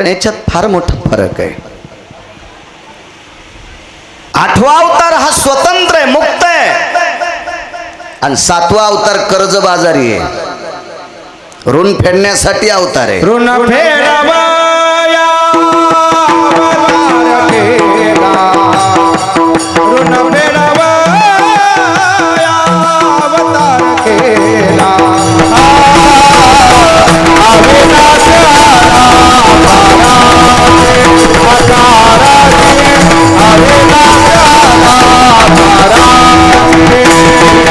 पण याच्यात फार मोठा फरक आहे. आठवा अवतार हा स्वतंत्र आहे मुक्त आहे. आणि सातवा अवतार कर्जबाजारी आहे. ऋण फेडण्यासाठी अवतार आहे. ऋण फेडावा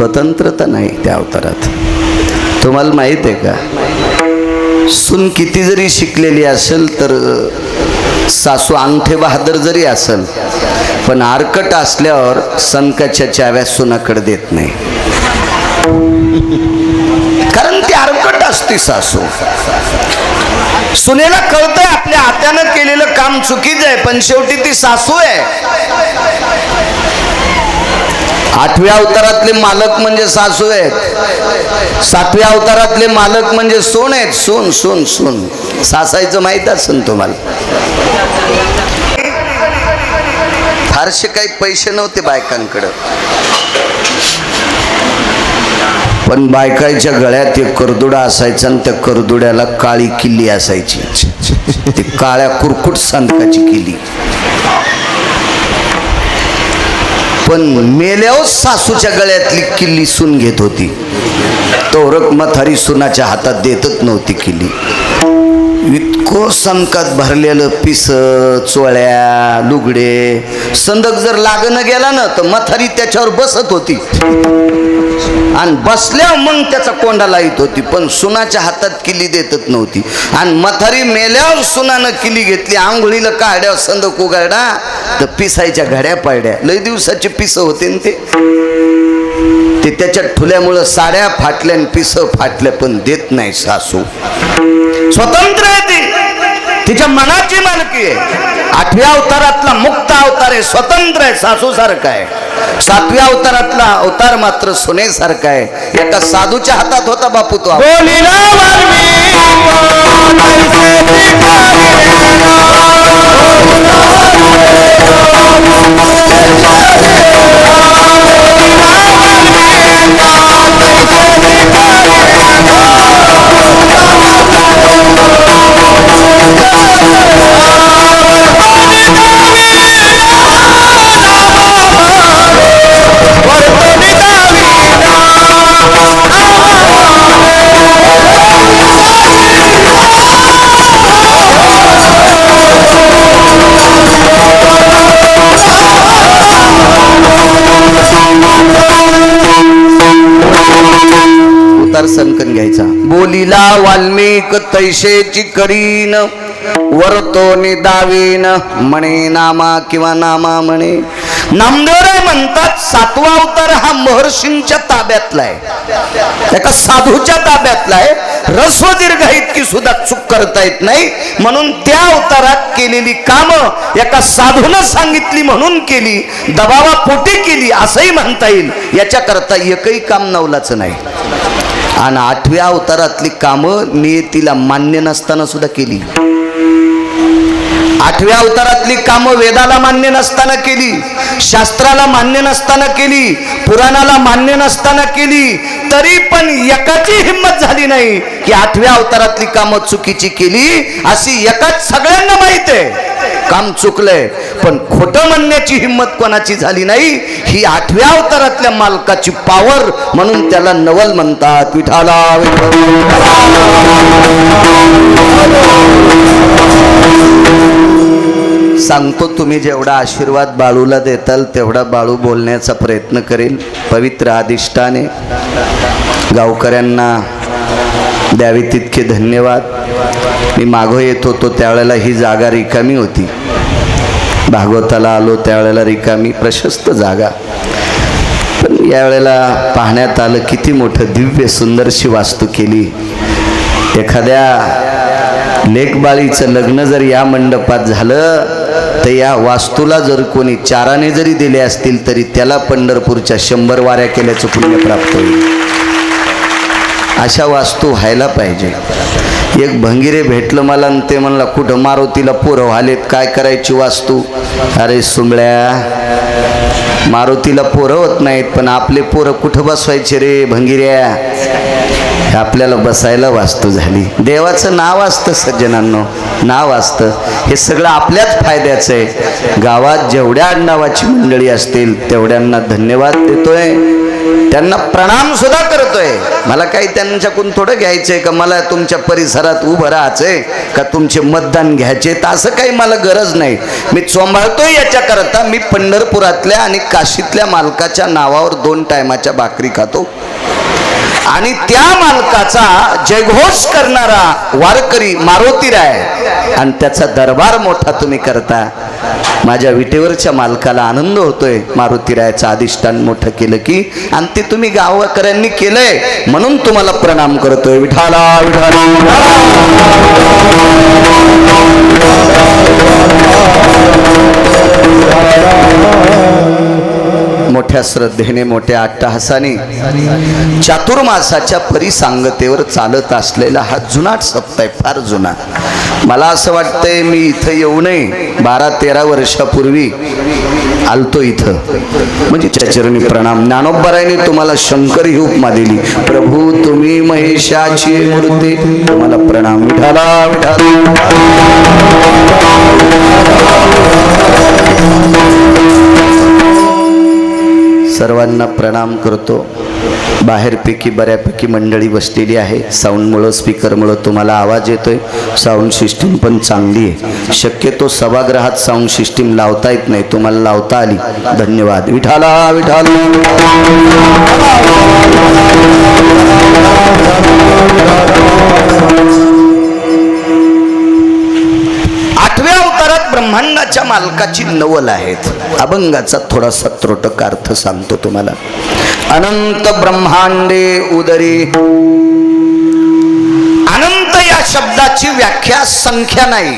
स्वतंत्रता नाही त्या अवतारात. तुम्हाला माहीत आहे का? सून किती जरी शिकलेली असेल तर सासू अंगठे बहादर जरी असेल पण आरकट असल्यावर सनकाच्या चाव्या सुनाकडे देत नाही. कारण ती आरकट असते सासू. सुनेला कळतंय आपल्या हात्यानं केलेलं काम चुकीचं आहे पण शेवटी ती सासू आहे. आठव्या अवतारातले मालक म्हणजे सासू आहेत. सातव्या अवतारातले मालक म्हणजे सोन आहेत. सोन सोन सोन. सासायचं माहीत असेल तुम्हाला? फारसे काही पैसे नव्हते बायकांकडं. पण बायकाच्या गळ्यात एक करदुडा असायचा आणि त्या करदुड्याला काळी किल्ली असायची. ती काळ्या कुरकुट सांदकाची किल्ली. पण मेल्यावर सासूच्या गळ्यातली किल्ली सून घेत होती. तोरक मथारी सुनाच्या हातात देतच नव्हती किल्ली. इतकं संकात भरलेलं पिस चोळ्या लुगडे. संदक जर लागणं गेला ना तर मथारी त्याच्यावर बसत होती. आणि बसल्या मग त्याचा कोंडा लाईत होती. पण सुनाच्या हातात किल्ली देतच नव्हती. आणि मथारी मेल्यावर सुनानं किल्ली घेतली. आंघोळीला काढ्या संदक उघडा तर पिसायच्या घड्या पाड्या लय दिवसाचे पिस होते ना ते. ते त्याच्या ठुल्यामुळं साड्या फाटल्या आणि पिस फाटल्या पण देत नाही सासू. स्वतंत्र आहे ते. तिच्या मनाची मालकी आहे. आठव्या अवतारातला मुक्त अवतार आहे स्वतंत्र आहे सासू सारखा आहे. सातव्या अवतारातला अवतार मात्र सुनेसारखा आहे. एका साधूच्या हातात होता बापू तो. बोलिला उतार संकन घ्यायचा. बोलीला वाल्मिक तैशेची करीन वरतो दावीन म्हणे नामा किंवा नामा म्हणे. नामदेवराय म्हणतात सातवा अवतार हा महर्षींच्या ताब्यातला आहे. एका साधूच्या ताब्यातला आहे. रस्व दीर्घ इतकी सुद्धा चूक करता येत नाही. म्हणून त्या अवतारात केलेली कामं एका साधूनं सांगितली म्हणून केली दबावा पोटी केली असंही म्हणता येईल. याच्याकरता एकही काम नवलाचं नाही. आणि आठव्या अवतारातली कामं नियतीला मान्य नसताना सुद्धा केली. आठव्या अवतारातली कामं वेदाला मान्य नसताना केली शास्त्राला मान्य नसताना केली पुराणाला मान्य नसताना केली तरी पण एकाची हिंमत झाली नाही की आठव्या अवतारातली कामं चुकीची केली अशी एकाच सगळ्यांना माहीत आहे. काम चुकलंय. पण खोटं म्हणण्याची हिंमत कोणाची झाली नाही? ही आठव्या अवतारातल्या मालकाची पावर म्हणून त्याला नवल म्हणतात. विठाला सांगतो तुम्ही जेवढा आशीर्वाद बाळूला देताल तेवढा बाळू बोलण्याचा प्रयत्न करेल. पवित्र आदिष्टाने गावकऱ्यांना द्यावी तितके धन्यवाद. मी मागं येत होतो त्यावेळेला ही जागा रिकामी होती. भागवताला आलो त्यावेळेला रिकामी प्रशस्त जागा. पण यावेळेला पाहण्यात आलं किती मोठं दिव्य सुंदरशी वास्तू केली. एखाद्या लेखबाळीचं लग्न जर या मंडपात झालं तर या वास्तूला जर कोणी चाराने जरी दिले असतील तरी त्याला पंढरपूरच्या शंभर वाऱ्या केल्याचं पुण्य प्राप्त होईल. अशा वास्तू व्हायला पाहिजे. एक भंगिरे भेटलं मला आणि ते म्हणला कुठं मारुतीला पोरं व्हालेत? काय करायची वास्तू? अरे सुंबळ्या मारुतीला पोरं होत नाहीत पण आपले पोरं कुठं बसवायचे रे भंगिऱ्या? आपल्याला बसायला वास्तू झाली. देवाचं नाव असतं सज्जनांनो नाव असतं. हे सगळं आपल्याच फायद्याचं आहे. गावात जेवढ्या आडनावाची मंडळी असतील तेवढ्यांना धन्यवाद देतोय. त्यांना प्रणाम सुद्धा करतोय. मला काही त्यांच्याकडून थोडं घ्यायचंय का? मला तुमच्या परिसरात उभं राहायचंय का? तुमचे मतदान घ्यायचे तर असं काही मला गरज नाही. मी चोंबाळतोय याच्याकरता. मी पंढरपुरातल्या आणि काशीतल्या मालकाच्या नावावर दोन टायमाच्या भाकरी खातो. आणि त्या मालकाचा जयघोष करणारा वारकरी मारुतीराय आणि त्याचा दरबार मोठा तुम्ही करता. माझ्या विटेवरच्या मालकाला आनंद होतोय. मारुतीरायाचं अधिष्ठान मोठं केलं की आणि ते तुम्ही गावकऱ्यांनी केलंय म्हणून तुम्हाला प्रणाम करतोय. विठाला विठाला. मोठ्या श्रद्धेने मोठ्या अट्टहासाने चातुर्मासाच्या परिसांगतेवर चालत असलेला हा जुनाट सप्ताह आहे फार जुना. मला असं वाटतंय मी इथं येऊ नये. बारा तेरा वर्षापूर्वी आलतो इथं. म्हणजे चरणी प्रणाम. ज्ञानोबरायने तुम्हाला शंकर ही उपमा दिली. प्रभू तुम्ही महेशाची मूर्ती. तुम्हाला प्रणाम. विठाला विठाला सर्वांना प्रणाम करतो. बाहेरपैकी बऱ्यापैकी मंडळी बसलेली आहे. साऊंडमुळं स्पीकरमुळं तुम्हाला आवाज येतोय. साऊंड सिस्टीम पण चांगली आहे. शक्यतो सभागृहात साऊंड सिस्टीम लावता येत नाही. तुम्हाला लावता आली. धन्यवाद. विठाला विठाला आठव्या अवतारात ब्रह्मांडाच्या मालकाची नवल आहेत. अभंगाचा थोडासा त्रोटक अर्थ सांगतो तुम्हाला. अनंत ब्रह्मांडे उदरी. अनंत या शब्दाची व्याख्या संख्या नाही.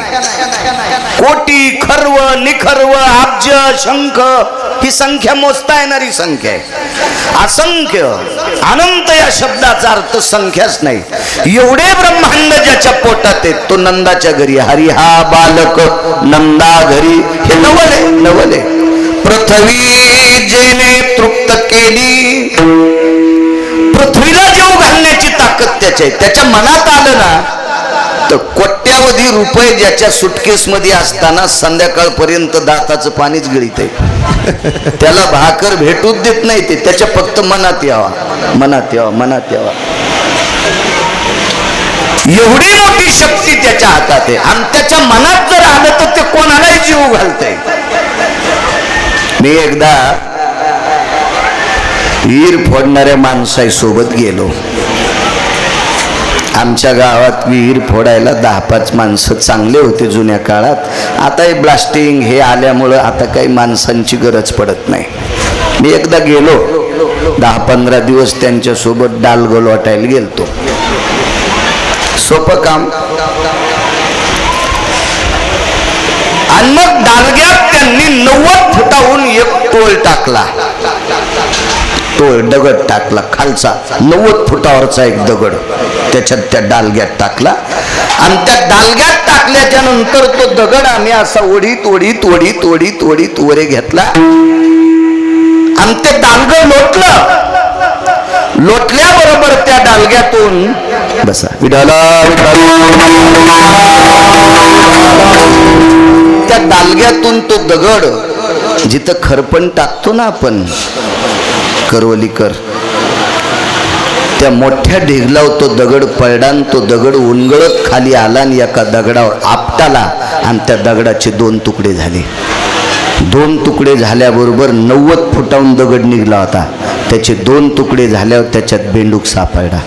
कोटी खर्व निखर्व अब्ज शंख ही संख्या मोजता येणारी संख्या आहे. असंख्य अनंत या शब्दाचा अर्थ संख्याच नाही. एवढे ब्रह्मांड ज्याच्या पोटात आहेत तो नंदाच्या घरी हरी हा बालक नंदा घरी. हे नवल आहे नवल आहे. पृथ्वी जेने तृप्त केली. पृथ्वीला जीव घालण्याची ताकद त्याची आहे. त्याच्या मनात आलं ना तर कोट्यावधी रुपये ज्याच्या सुटकेस मध्ये असताना संध्याकाळपर्यंत दाताचं पाणीच गिळीत आहे त्याला भाकर भेटूच देत नाही ते. त्याच्या फक्त मनात यावा. मनात यावा मनात यावा. एवढी मोठी शक्ती त्याच्या हातात आहे. आणि त्याच्या मनात जर आलं तर ते कोणालाही जीव घालतंय. मी एकदा वीर फोडणाऱ्या माणसाई सोबत गेलो. आमच्या गावात विहीर फोडायला दहा पाच माणसं चांगले होते जुन्या काळात. आता हे ब्लास्टिंग हे आल्यामुळं आता काही माणसांची गरज पडत नाही. मी एकदा गेलो दहा पंधरा दिवस त्यांच्यासोबत डालगोल वाटायला गेलतो. सोपं काम. आणि मग डालग्यात त्यांनी नव्वद फुटाहून एक टोल टाकला. टोळ दगड टाकला खालचा. नव्वद फुटावरचा एक दगड. त्याच्यात त्या डालग्यात टाकला. आणि त्या डालग्यात टाकल्याच्या नंतर तो दगड आम्ही असा ओढीत ओढीत ओढीत ओढीत ओढीत वरे घेतला. आणि ते डालग लोटलं. लोटल्याबरोबर त्या डालग्यातून बसा. विडाला त्या डालग्यातून तो दगड जिथं खरपण टाकतो ना आपण करवलीकर. त्या मोठ्या ढेगलाव तो दगड पळडान तो दगड उनगळत खाली आला आणि एका दगडावर आपटाला आणि त्या दगडाचे दोन तुकडे झाले. दोन तुकडे झाल्याबरोबर नव्वद फुटाहून दगड निघला होता. त्याचे दोन तुकडे झाल्यावर त्याच्यात बेंडूक सापडला.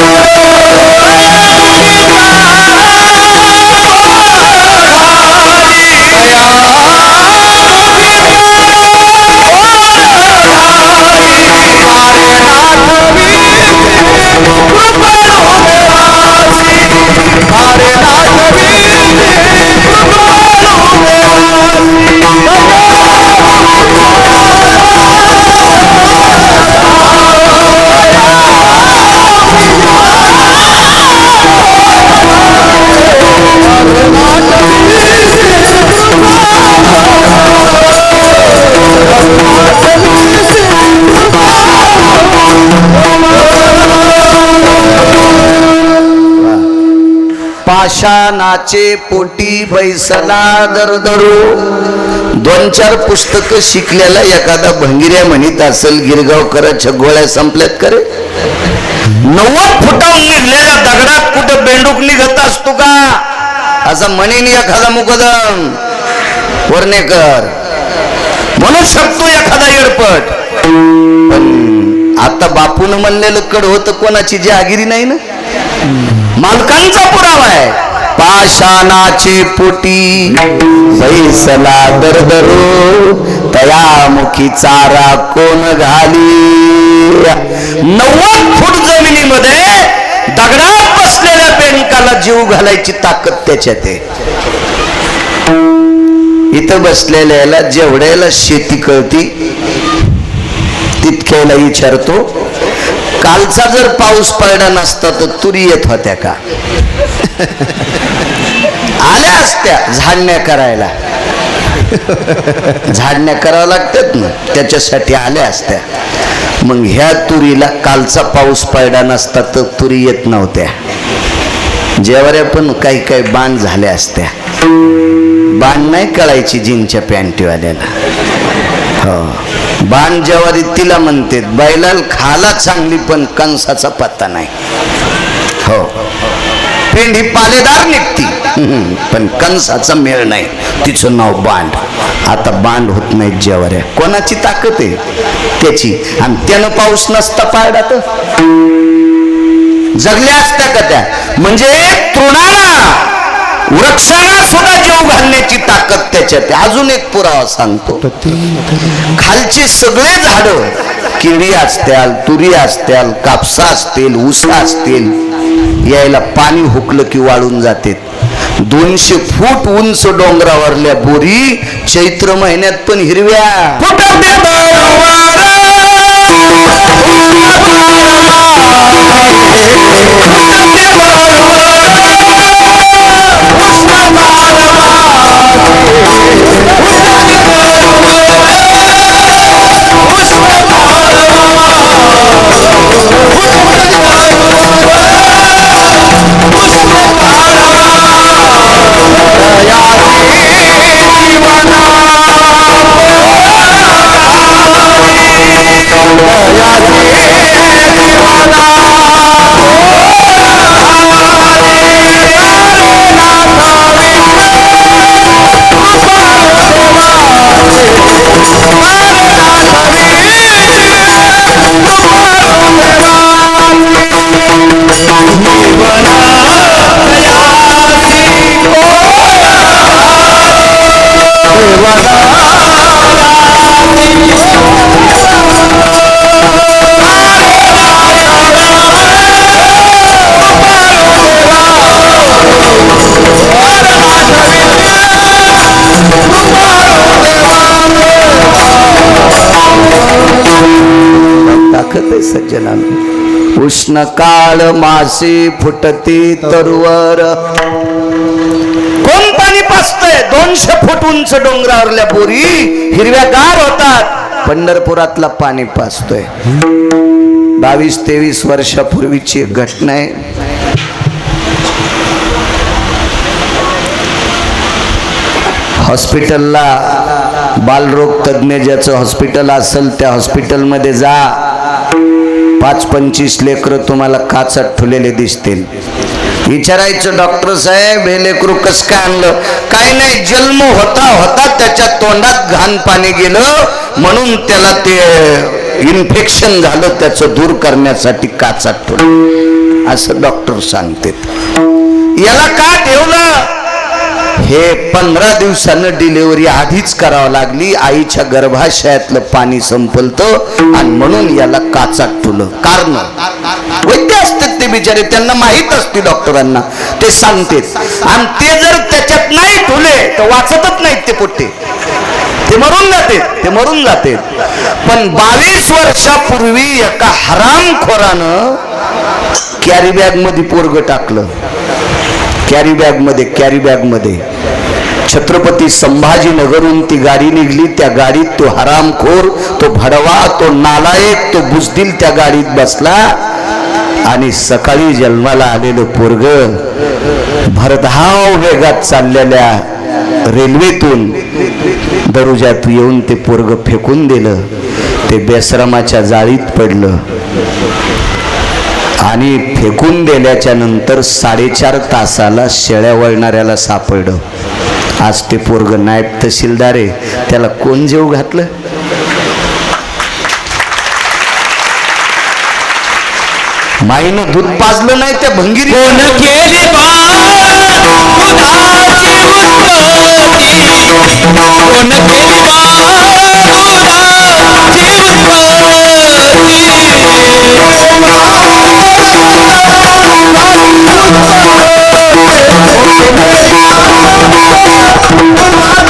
Yeah. पाषाणाचे पोटी बैसला दरदरू. दोन चार पुस्तक शिकलेला एखादा भंगिऱ्या म्हणित असेल गिरगावकर गोळ्या संपल्यात करे नव्वद फुटाहून निघलेल्या दगडात कुठं बेंडूक निघत असतो का? असं म्हणेन एखादा मुकदम वर्णेकर. म्हणू शकतो एखादा एडपट पण आता बापून म्हणलेलं कड होतं कोणाची जागिरी नाही ना? मालकांचा पुरावा आहे. पाषाणाचे पोटी बैसला दरदरो तयामुखी चारा कोण घाली? नव्वद फूट जमिनीमध्ये दगडात बसलेल्या बेंकाला जीव घालायची ताकद त्याच्यात आहे. इथं बसलेल्याला जेवढ्याला शेती कळती तितक्याला विचारतो कालचा जर पाऊस पडला नसता तर तुरी येत होत्या का? आल्या असत्या झाडण्या करायला. झाडण्या करावं लागतात ना त्याच्यासाठी आल्या असत्या. मग ह्या तुरीला कालचा पाऊस पडला नसता तर तुरी येत नव्हत्या. जेवऱ्या पण काही काही बाण झाल्या असत्या. बाण नाही कळायची जीनच्या पॅन्टीवाल्याला. हो. बाण तिला म्हणते बैलाल खाला चांगली पण कंसाचा पत्ता नाही. हो. पेंढी पालेदार निघती. पण कंसाचा मेळ नाही. तिचं नाव बांड. आता बांड होत नाही ज्वाऱ्या. कोणाची ताकद आहे? त्याची. आणि त्यानं पाऊस नसता पाडला तर? जगल्या असत्या का त्या? म्हणजे तृणाला वृक्षाला सुद्धा करण्याची ताकद त्याच्यात अजून एक पुरावा सांगतो. खालची सगळे झाड केळी असत्याल तुरी असत्याल कापसा असतील ऊसा असतील यायला पाणी हुकलं की वाळून जाते. दोनशे फूट उंच डोंगरावरल्या बोरी चैत्र महिन्यात पण हिरव्या. फुटते ताकद आहे सज्जनांनो. उष्ण काळ मासे फुटते तरुवर. कोण पाणी पाचतंय दोनशे फूट उंच डोंगरावरल्या पोरी हिरव्या गार होतात. पंढरपुरातला पाणी पाचतोय बावीस तेवीस वर्षापूर्वीची एक घटना आहे. हॉस्पिटलला बालरोग तज्ज्ञ ज्याचं हॉस्पिटल असेल त्या हॉस्पिटलमध्ये जा. पाच पंचवीस लेकरं तुम्हाला काचात ठुलेले दिसतील. विचारायचं डॉक्टर साहेब हे लेकरू कस काय आणलं? काय नाही जन्म होता होता त्याच्या तोंडात घाण पाणी गेलं म्हणून त्याला ते इन्फेक्शन झालं त्याचं दूर करण्यासाठी काचात ठेवलं. असं डॉक्टर सांगते याला का ठेवलं? हे पंधरा दिवसानं डिलिव्हरी आधीच करावं लागली. आईच्या गर्भाशयातलं पाणी संपलतं आणि म्हणून याला काचात ठुलं कारण वैद्य असतात ते बिचारे त्यांना माहीत असते डॉक्टरांना. ते सांगतेत. आणि ते जर त्याच्यात नाही ठुले तर वाचतच नाहीत ते पोट्टे. ते मरून जाते ते मरून जाते पण बावीस वर्षापूर्वी एका हरामखोरानं कॅरी बॅगमध्ये पोरग टाकलं. कॅरी बॅगमध्ये कॅरी बॅगमध्ये छत्रपती संभाजीनगरहून ती गाडी निघली त्या गाडीत तो हरामखोर तो भडवा तो नालायक तो बुजदिल त्या गाडीत बसला. आणि सकाळी जन्माला आलेलं पोरग भरधाव वेगात चाललेल्या रेल्वेतून दरुजात येऊन ते पोरग फेकून दिलं. ते बेसरामाच्या जाळीत पडलं. आणि फेकून दिल्याच्या नंतर साडेचार तासाला शेळ्या वळणाऱ्याला सापडलं. आज ते पोरग नायब तहसीलदार आहे. त्याला कोण जेव घातलं? माईनं दूध पाजलं नाही त्या भंगिरी कोण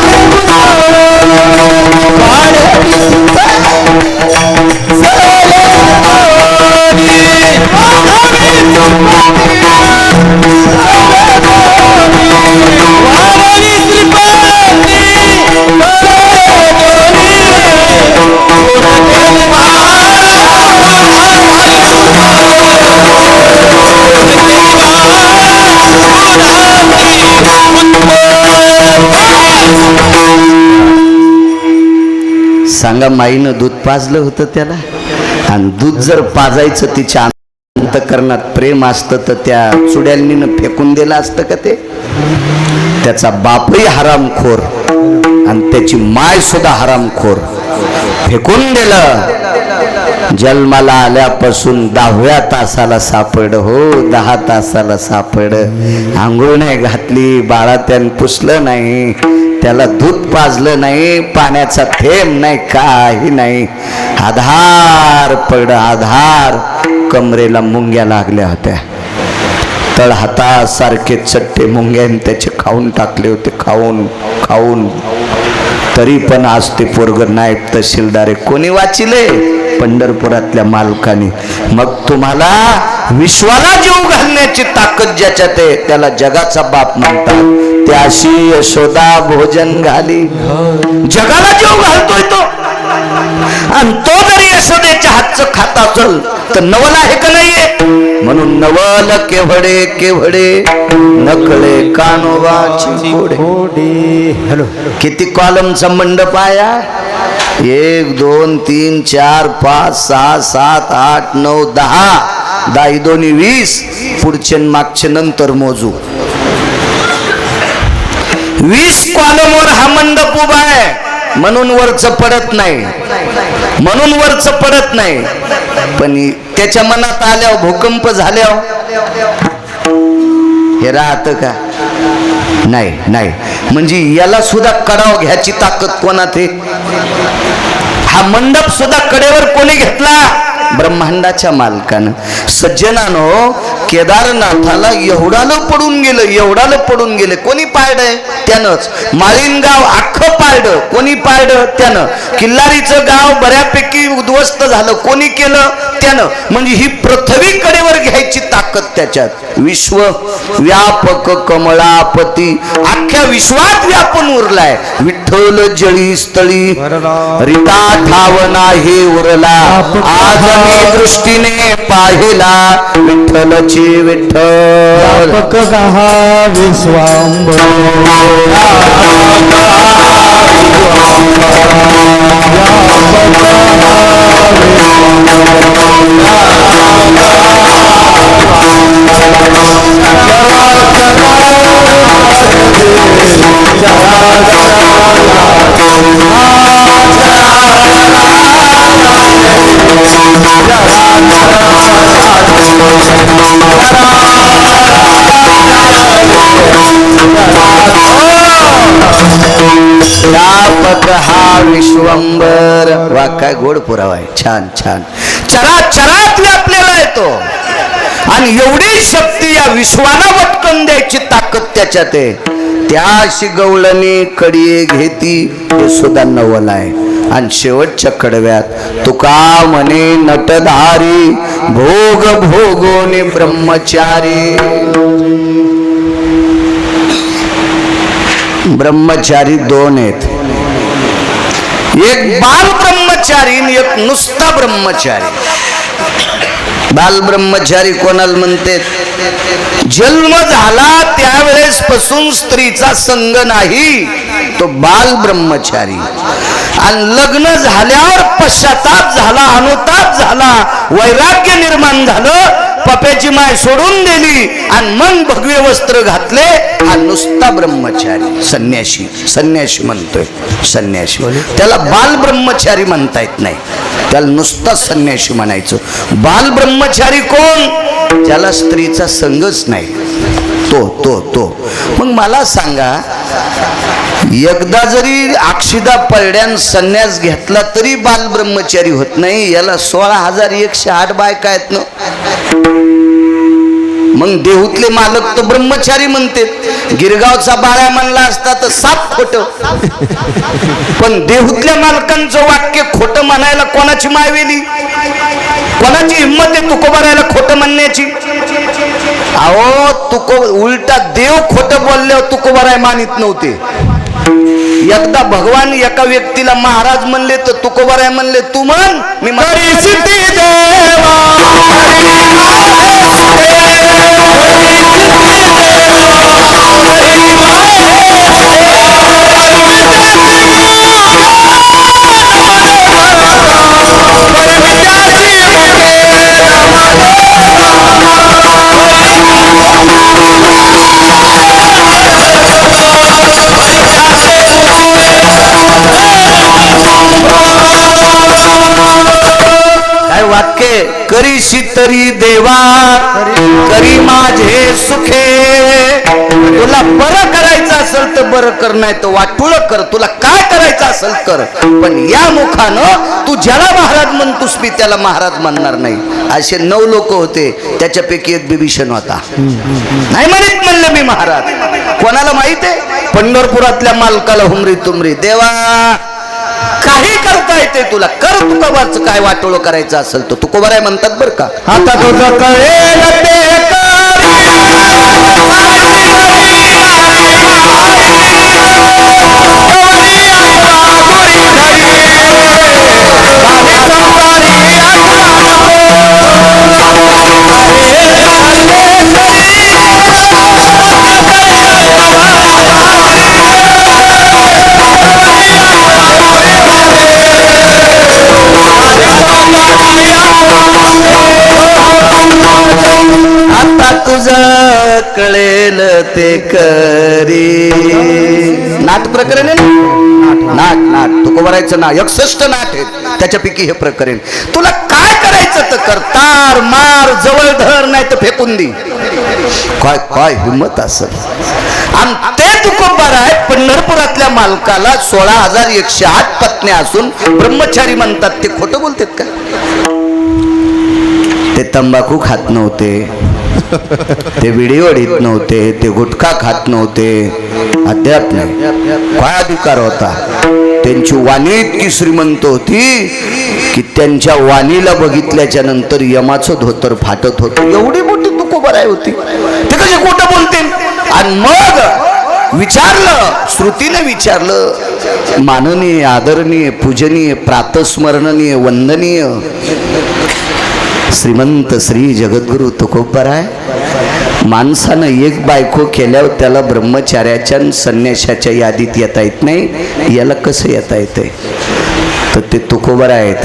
सांगा माईनं दूध पाजलं होतं त्याला. आणि दूध जर पाजायचं तिच्या अंतकरणात प्रेम असतं तर त्या चुड्यांनीनं फेकून दिलं असतं का ते? त्याचा बापही हरामखोर आणि त्याची माय सुद्धा हरामखोर. फेकून दिलं. जन्माला आल्यापासून दहाव्या तासाला सापड हो दहा तासाला सापड. आंघोळ नाही घातली बाळा त्यानं पुसलं नाही त्याला दूध पाजलं नाही पाण्याचा थेंब नाही काही नाही. आधार पड आधार. कमरेला मुंग्या लागल्या होत्या. तळ हातासारखे चट्टे मुंग्याने त्याचे खाऊन टाकले होते खाऊन खाऊन. तरी पण आज ते पोरग नायब तहसीलदार कोणी वाचिले पंढरपुरातल्या मालकाने. मग तुम्हाला विश्वाला जीव घालण्याची ताकद ज्याच्यात आहे त्याला जगाचा बाप म्हणतात. त्याशी यशोदा भोजन घाली. जगाला जीव घालतोय तो. आणि तो जरी यशोदेच्या हातचं खात असेल तर नवल आहे का नाहीये? म्हणून नवल केवडे केवडे नकळे कानोबाची घोडे हॅलो. किती कॉलमचा मंडप आया? एक दोन तीन चार पाच सहा सात आठ नऊ दहा. दहा दोन्ही वीस. पुढचे मागचे नंतर मोजू. वीस कॉलमवर हा मंडप उभा आहे. म्हणून वरच पडत नाही. म्हणून वरच पडत नाही. पण त्याच्या मनात आल्या भूकंप झाल्यावर हे राहतं का? नाही नाही. म्हणजे याला सुद्धा कडाव घ्यायची ताकद कोणात आहे? हा मंडप सुद्धा कडेवर कोणी घेतला? ब्रह्मांडाच्या मालकानं. सज्जनानो केदारनाथाला एवढालं पडून गेलं एवढालं पडून गेलं. कोणी पाडय त्यानंच. माळीनगाव अख्खं पाळलं कोणी पाळलं त्यानं. किल्लारीचं गाव बऱ्यापैकी उद्ध्वस्त झालं. कोणी केलं? त्यानं. म्हणजे ही पृथ्वी कडेवर घ्यायची ताकद त्याच्यात. विश्व व्यापक कमळापती. अख्ख्या विश्वात व्यापून उरलाय. विठ्ठल जळी स्थळी. रिता ठावना हे उरला. आज मी दृष्टीने पाहिला. विठ्ठलची विठ्ठल हा विश्वांब व्यापक विश्वंबर. वा काय गोड पुरावा आहे. छान छान. चराचरात व्यापलेला आहे तो आणि एवढी शक्ती या विश्वाला पटकन द्यायची ताकद त्याच्यात आहे. त्या शिगवलने कडीये घेती सुद्धा नवल आहे. आणि शेवटच्या कडव्यात तुका म्हणे नटधारी भोग भोगोने ब्रह्मचारी. ब्रह्मचारी दोन आहेत. एक बाल ब्रह्मचारी एक नुसता ब्रह्मचारी. बाल ब्रह्मचारी कोणाला म्हणते? जन्म झाला त्यावेळेस पासून स्त्रीचा संग नाही तो बाल ब्रह्मचारी. आणि लग्न झाल्यावर पश्चाताप झाला अनुताप झाला वैराग्य निर्माण झालं पप्याची माय सोडून दिली आणि मग भगवे वस्त्र घातले हा नुसता ब्रह्मचारी. संन्याशी संन्याशी म्हणतोय. संन्याशी. त्याला बाल ब्रह्मचारी म्हणता येत नाही. त्याला नुसता संन्याशी म्हणायचं. बाल ब्रह्मचारी कोण? ज्याला स्त्रीचा संगच नाही. तो तो तो. मग मला सांगा एकदा जरी अक्षिदा पळड्यान संन्यास घेतला तरी बाल ब्रह्मचारी होत नाही. याला सोळा हजार एकशे आठ बायका आहेत ना? मग देहूतले मालक तर ब्रह्मचारी म्हणते. गिरगावचा बाळ्या म्हणला असता तर सात खोट. पण देहूतल्या मालकांचं वाक्य खोटं म्हणायला कोणाची मायवेली? कोणाची हिंमत आहे तुकोबारायला खोटं म्हणण्याची? अहो तुको उलटा देव खोटं बोलल्यावर तुकोबाराय मानित नव्हते. एकदा भगवान एका व्यक्तीला महाराज म्हणले तर तुकोबाराय म्हणले तू म्हण मी परिस्थिती करीशी तरी देवा करी माझे सुखे. तुला बरं करायचं असेल तर बरं कर नाही तर वाटुळ कर. तुला काय करायचं असेल कर. पण या मुखानं तू ज्याला महाराज म्हणतोस मी त्याला महाराज म्हणणार नाही. असे नऊ लोक होते त्याच्यापैकी एक बिभीषण होता. नाही म्हणत म्हणलं मी महाराज. कोणाला माहीत आहे? पंढरपुरातल्या मालकाला हुमरी तुमरी देवा काही करता येते तुला? कर तुकोबाचं काय वाटोळ करायचं असेल तर. तुकोबार आहे म्हणतात बरं का? आता तुझं कळेल ते ते करी. नाट प्रकरण आहे नाट नाट तुकोबरायचं ना एकसष्ट नाट. आहे. त्याच्यापैकी हे प्रकरण. तुला काय करायचं तर कर. तार मार जवळ धर नाही तर फेकून दे. काय काय हिंमत असत आणि ते तुकोबार आहे पंढरपुरातल्या मालकाला सोळा हजार एकशे आठ पत्न्या असून ब्रह्मचारी म्हणतात ते खोटं बोलतात का? ते तंबाखू खात नव्हते. ते विडी वडीत नव्हते ते गुटखा खात नव्हते. अद्याप नाही. काय अधिकार होता? त्यांची वाणी इतकी श्रीमंत होती की त्यांच्या वाणीला बघितल्याच्या नंतर यमाचं धोतर फाटत होतं. एवढी मोठी तुकोबराय होती. ते कसे खोटं बोलते आणि मग विचारलं श्रुतीने विचारलं माननीय आदरणीय पूजनीय प्रातस्मरणीय वंदनीय. श्रीमंत श्री जगद्गुरु तुकोबराय माणसानं एक बायको केल्यावर त्याला ब्रह्मचार्याच्या संन्याशाच्या यादीत येता येत नाही याला कसं येता येते तर ते तुकोबर आहेत.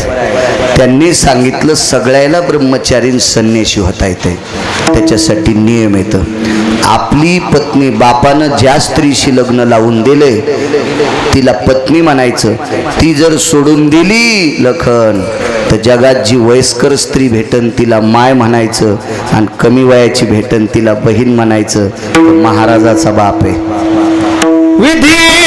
त्यांनी सांगितलं सगळ्याला ब्रह्मचारी संन्याशी होता येते त्याच्यासाठी नियम येतं आपली पत्नी बापानं ज्या स्त्रीशी लग्न लावून दिले तिला पत्नी म्हणायचं ती जर सोडून दिली लखन तर जगात जी वयस्कर स्त्री भेटन तिला माय म्हणायचं आणि कमी वयाची भेटन तिला बहीण म्हणायचं महाराजाचा बाप आहे. विधी